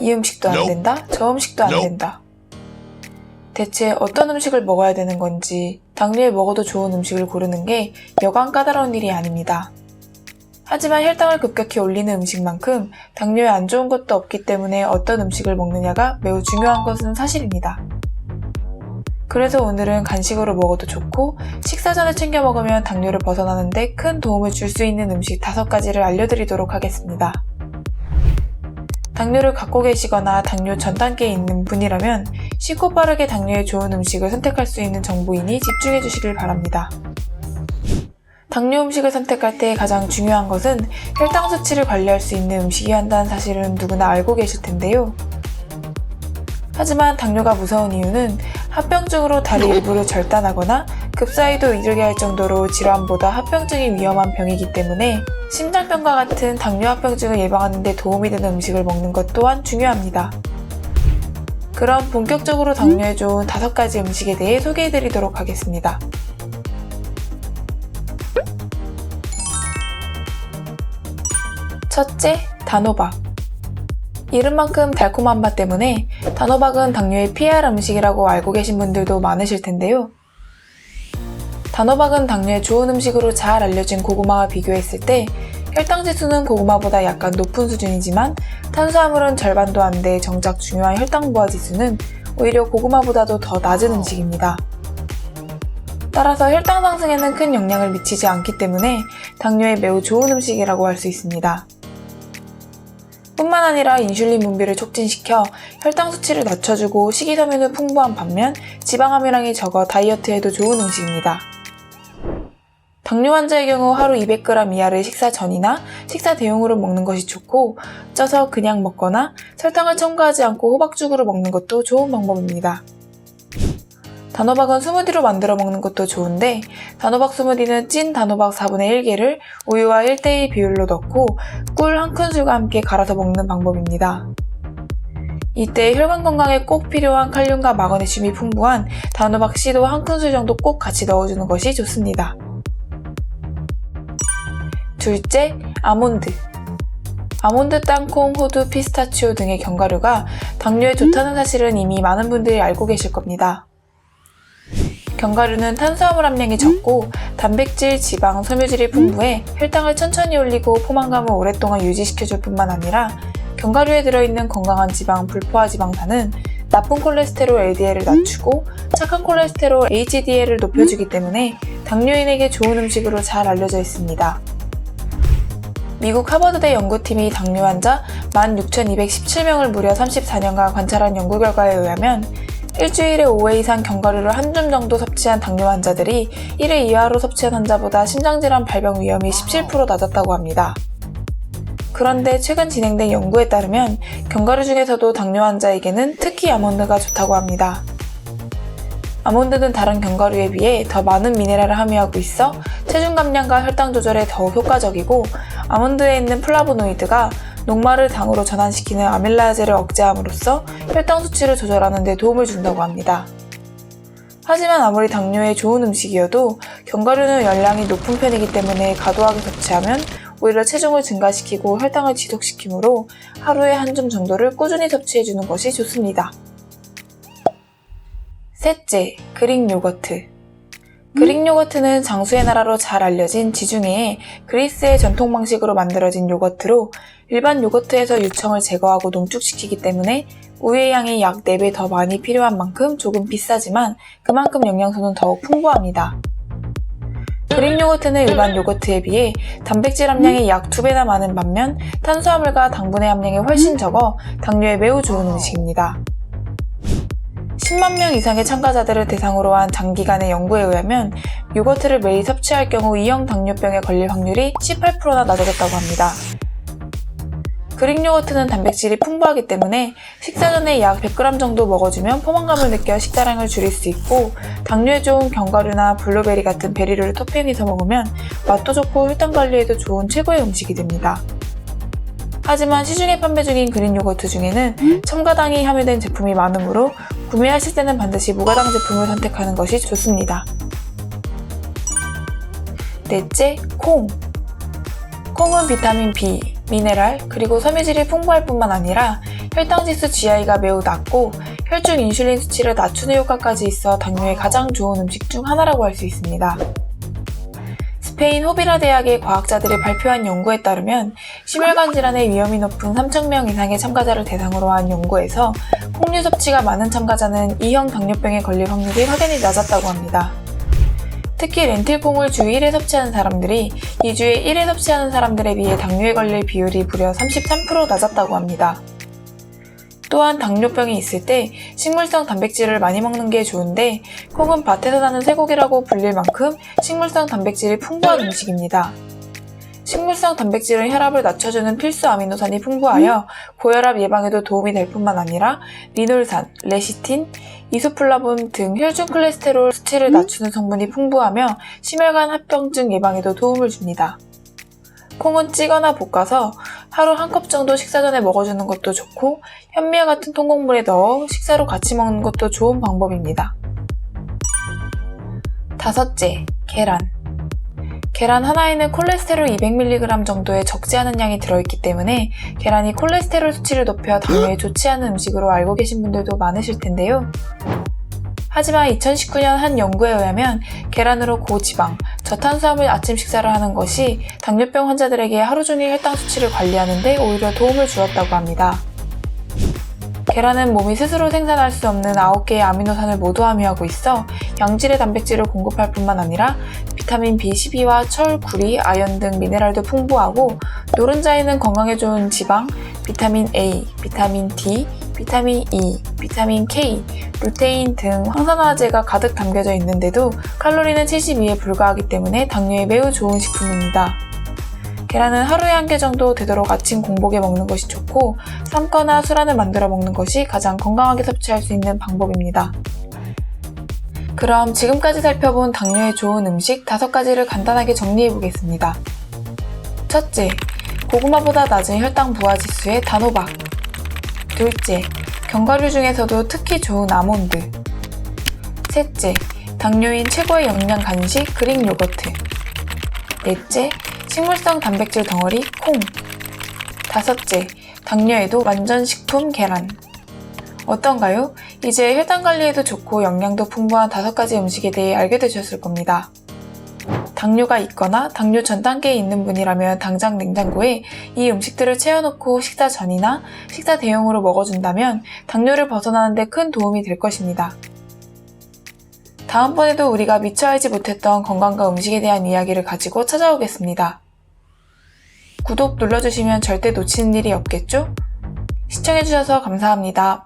이 음식도 안 된다, 저 음식도 안 된다. 대체 어떤 음식을 먹어야 되는 건지 당뇨에 먹어도 좋은 음식을 고르는 게 여간 까다로운 일이 아닙니다. 하지만 혈당을 급격히 올리는 음식만큼 당뇨에 안 좋은 것도 없기 때문에 어떤 음식을 먹느냐가 매우 중요한 것은 사실입니다. 그래서 오늘은 간식으로 먹어도 좋고 식사 전에 챙겨 먹으면 당뇨를 벗어나는데 큰 도움을 줄 수 있는 음식 5가지를 알려드리도록 하겠습니다. 당뇨를 갖고 계시거나 당뇨 전 단계에 있는 분이라면 쉽고 빠르게 당뇨에 좋은 음식을 선택할 수 있는 정보이니 집중해 주시길 바랍니다. 당뇨 음식을 선택할 때 가장 중요한 것은 혈당 수치를 관리할 수 있는 음식이 한다는 사실은 누구나 알고 계실 텐데요. 하지만 당뇨가 무서운 이유는 합병증으로 다리 일부를 절단하거나 급사이도 이르게 할 정도로 질환보다 합병증이 위험한 병이기 때문에 심장병과 같은 당뇨 합병증을 예방하는 데 도움이 되는 음식을 먹는 것 또한 중요합니다. 그럼 본격적으로 당뇨에 좋은 다섯 가지 음식에 대해 소개해 드리도록 하겠습니다. 첫째, 단호박. 이름만큼 달콤한 맛 때문에 단호박은 피해야 할 음식이라고 알고 계신 분들도 많으실 텐데요. 단호박은 당뇨에 좋은 음식으로 잘 알려진 고구마와 비교했을 때 혈당 지수는 고구마보다 약간 높은 수준이지만 탄수화물은 절반도 안 돼 정작 중요한 혈당 부하 지수는 오히려 고구마보다도 더 낮은 음식입니다. 따라서 혈당 상승에는 큰 영향을 미치지 않기 때문에 당뇨에 매우 좋은 음식이라고 할 수 있습니다. 뿐만 아니라 인슐린 분비를 촉진시켜 혈당 수치를 낮춰주고 식이섬유는 풍부한 반면 지방 함유량이 적어 다이어트에도 좋은 음식입니다. 당뇨 환자의 경우 하루 200g 이하를 식사 전이나 식사 대용으로 먹는 것이 좋고 쪄서 그냥 먹거나 설탕을 첨가하지 않고 호박죽으로 먹는 것도 좋은 방법입니다. 단호박은 스무디로 만들어 먹는 것도 좋은데 단호박 스무디는 찐 단호박 4분의 1개를 우유와 1대1 비율로 넣고 꿀 한 큰술과 함께 갈아서 먹는 방법입니다. 이때 혈관 건강에 꼭 필요한 칼륨과 마그네슘이 풍부한 단호박 씨도 한 큰술 정도 꼭 같이 넣어주는 것이 좋습니다. 둘째, 아몬드. 아몬드, 땅콩, 호두, 피스타치오 등의 견과류가 당뇨에 좋다는 사실은 이미 많은 분들이 알고 계실 겁니다. 견과류는 탄수화물 함량이 적고 단백질, 지방, 섬유질이 풍부해 혈당을 천천히 올리고 포만감을 오랫동안 유지시켜줄 뿐만 아니라 견과류에 들어있는 건강한 지방, 불포화 지방산은 나쁜 콜레스테롤 LDL을 낮추고 착한 콜레스테롤 HDL을 높여주기 때문에 당뇨인에게 좋은 음식으로 잘 알려져 있습니다. 미국 하버드대 연구팀이 당뇨 환자 16,217명을 무려 34년간 관찰한 연구 결과에 의하면 일주일에 5회 이상 견과류를 한 줌 정도 섭취한 당뇨 환자들이 1회 이하로 섭취한 환자보다 심장질환 발병 위험이 17% 낮았다고 합니다. 그런데 최근 진행된 연구에 따르면 견과류 중에서도 당뇨 환자에게는 특히 아몬드가 좋다고 합니다. 아몬드는 다른 견과류에 비해 더 많은 미네랄을 함유하고 있어 체중 감량과 혈당 조절에 더욱 효과적이고 아몬드에 있는 플라보노이드가 녹말을 당으로 전환시키는 아밀라제를 억제함으로써 혈당 수치를 조절하는 데 도움을 준다고 합니다. 하지만 아무리 당뇨에 좋은 음식이어도 견과류는 열량이 높은 편이기 때문에 과도하게 섭취하면 오히려 체중을 증가시키고 혈당을 지속시키므로 하루에 한 줌 정도를 꾸준히 섭취해주는 것이 좋습니다. 셋째, 그릭 요거트. 그릭 요거트는 장수의 나라로 잘 알려진 지중해의 그리스의 전통 방식으로 만들어진 요거트로 일반 요거트에서 유청을 제거하고 농축시키기 때문에 우유의 양이 약 4배 더 많이 필요한 만큼 조금 비싸지만 그만큼 영양소는 더욱 풍부합니다. 그릭 요거트는 일반 요거트에 비해 단백질 함량이 약 2배나 많은 반면 탄수화물과 당분의 함량이 훨씬 적어 당뇨에 매우 좋은 음식입니다. 10만 명 이상의 참가자들을 대상으로 한 장기간의 연구에 의하면 요거트를 매일 섭취할 경우 2형 당뇨병에 걸릴 확률이 18%나 낮아졌다고 합니다. 그릭 요거트는 단백질이 풍부하기 때문에 식사 전에 약 100g 정도 먹어주면 포만감을 느껴 식사량을 줄일 수 있고 당뇨에 좋은 견과류나 블루베리 같은 베리를 토핑해서 먹으면 맛도 좋고 혈당 관리에도 좋은 최고의 음식이 됩니다. 하지만 시중에 판매 중인 그린 요거트 중에는 첨가당이 함유된 제품이 많으므로 구매하실 때는 반드시 무가당 제품을 선택하는 것이 좋습니다. 넷째, 콩. 콩은 비타민 B, 미네랄, 그리고 섬유질이 풍부할 뿐만 아니라 혈당 지수 GI가 매우 낮고 혈중 인슐린 수치를 낮추는 효과까지 있어 당뇨에 가장 좋은 음식 중 하나라고 할 수 있습니다. 스페인 호비라 대학의 과학자들이 발표한 연구에 따르면 심혈관 질환의 위험이 높은 3,000명 이상의 참가자를 대상으로 한 연구에서 콩류 섭취가 많은 참가자는 2형 당뇨병에 걸릴 확률이 확연히 낮았다고 합니다. 특히 렌틸콩을 주 1회 섭취하는 사람들이 2주에 1회 섭취하는 사람들에 비해 당뇨에 걸릴 비율이 무려 33% 낮았다고 합니다. 또한 당뇨병이 있을 때 식물성 단백질을 많이 먹는 게 좋은데 콩은 밭에서 나는 쇠고기라고 불릴 만큼 식물성 단백질이 풍부한 음식입니다. 식물성 단백질은 혈압을 낮춰주는 필수 아미노산이 풍부하여 고혈압 예방에도 도움이 될 뿐만 아니라 리놀산, 레시틴, 이소플라본 등 혈중 콜레스테롤 수치를 낮추는 성분이 풍부하며 심혈관 합병증 예방에도 도움을 줍니다. 콩은 찌거나 볶아서 하루 한 컵 정도 식사 전에 먹어주는 것도 좋고 현미와 같은 통곡물에 넣어 식사로 같이 먹는 것도 좋은 방법입니다. 다섯째, 계란. 계란 하나에는 콜레스테롤 200mg 정도의 적지 않은 양이 들어있기 때문에 계란이 콜레스테롤 수치를 높여 당뇨에 좋지 않은 음식으로 알고 계신 분들도 많으실 텐데요. 하지만 2019년 한 연구에 의하면 계란으로 고지방, 저탄수화물 아침 식사를 하는 것이 당뇨병 환자들에게 하루 종일 혈당 수치를 관리하는데 오히려 도움을 주었다고 합니다. 계란은 몸이 스스로 생산할 수 없는 9개의 아미노산을 모두 함유하고 있어 양질의 단백질을 공급할 뿐만 아니라 비타민 B12와 철, 구리, 아연 등 미네랄도 풍부하고 노른자에는 건강에 좋은 지방, 비타민 A, 비타민 D, 비타민 E, 비타민 K, 루테인 등 황산화제가 가득 담겨져 있는데도 칼로리는 72에 불과하기 때문에 당뇨에 매우 좋은 식품입니다. 계란은 하루에 한 개 정도 되도록 아침 공복에 먹는 것이 좋고 삶거나 술안을 만들어 먹는 것이 가장 건강하게 섭취할 수 있는 방법입니다. 그럼 지금까지 살펴본 당뇨에 좋은 음식 5가지를 간단하게 정리해 보겠습니다. 첫째, 고구마보다 낮은 혈당 부하 지수의 단호박. 둘째, 견과류 중에서도 특히 좋은 아몬드. 셋째, 당뇨인 최고의 영양 간식 그릭 요거트. 넷째, 식물성 단백질 덩어리 콩. 다섯째, 당뇨에도 완전 식품 계란. 어떤가요? 이제 혈당 관리에도 좋고 영양도 풍부한 다섯 가지 음식에 대해 알게 되셨을 겁니다. 당뇨가 있거나 당뇨 전 단계에 있는 분이라면 당장 냉장고에 이 음식들을 채워놓고 식사 전이나 식사 대용으로 먹어준다면 당뇨를 벗어나는데 큰 도움이 될 것입니다. 다음번에도 우리가 미처 알지 못했던 건강과 음식에 대한 이야기를 가지고 찾아오겠습니다. 구독 눌러주시면 절대 놓치는 일이 없겠죠? 시청해주셔서 감사합니다.